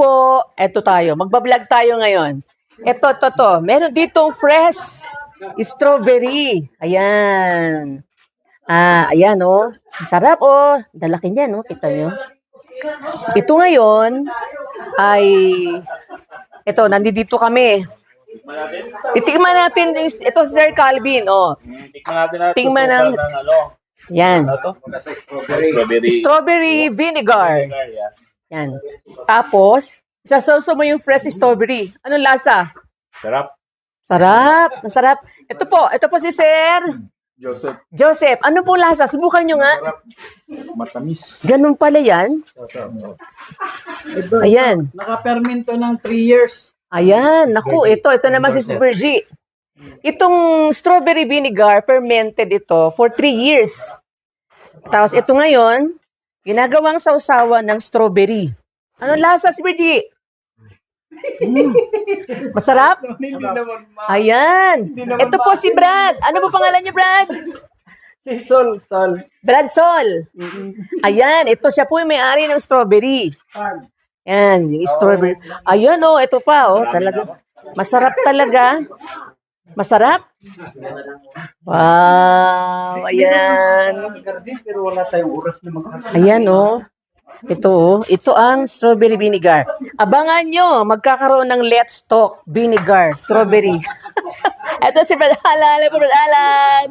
po. Eto tayo. Magbablog tayo ngayon. Eto, to, to. Meron ditong fresh strawberry. Ayan. Ah, ayan, oh. Sarap, oh. Dalaki niya, no? Kita nyo. Ito ngayon ay ito, nandito kami. Titikman natin ito si Sir Calvin, oh. Tikman natin natin. Tingnan ng ano. Yan. Ano to? Strawberry. Strawberry vinegar. Vinegar, yeah. Yan. Tapos, isasawsaw mo yung fresh strawberry. Anong lasa? Sarap. Sarap. Masarap. Ito po. Ito po si Sir Joseph. Joseph. Ano po lasa? Subukan nyo nga. Matamis. Ganun pala yan. Ito, Ayan. Naka-fermento ng 3 years. Ayan. Naku, ito. Ito naman si Virgie. Itong strawberry vinegar, fermented ito for 3 years. Tapos ito ngayon, ginagawang sausawan ng strawberry. Ano lasa si Virgie? Mm. Masarap? Hindi naman ma... Ayan. Ito po si Brad. Ano po pangalan niya, Brad? Si Sol, Sol. Brad Sol. Ayan. Ito siya po yung may-ari ng strawberry. Farm. Yan, yung strawberry. Ayan, oh. Ito pa, oh. Talaga. Masarap talaga. Masarap? Wow. Ayan. Garden, pero wala tayong oras na Ayan, oh. Ito, oh. Ito ang strawberry vinegar. Abangan nyo, magkakaroon ng Let's Talk vinegar, strawberry. Ito si Brad Alan. Hello po, Brad Alan.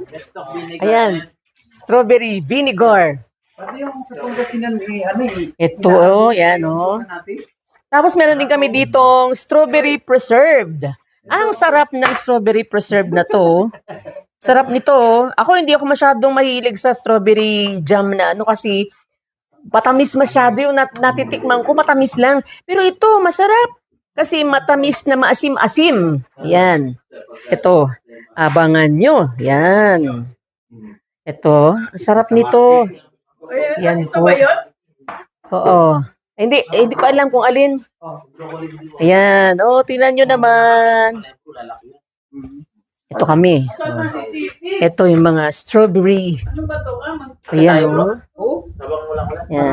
Ayan. Strawberry vinegar. Pati yung sa Pangasinan, eh, ano eh. Ito, oh, yan, oh. Tapos meron din kami ditong strawberry preserved. Ang sarap ng strawberry preserved na to. Sarap nito. oh. Ako hindi ako masyadong mahilig sa strawberry jam na ano kasi matamis masyado yung nat- natitikman ko. Matamis lang. Pero ito, masarap. Kasi matamis na maasim-asim. Yan. Ito. Abangan nyo. Yan. Ito. Sarap nito. Yan po. Oo. Eh, Hindi, eh, hindi ko alam kung alin. Ayan. Oh, tingnan nyo naman. Ito kami. Ito yung mga strawberry. Ano ba to? Ah, Ayan. Oh. Oh. Ayan.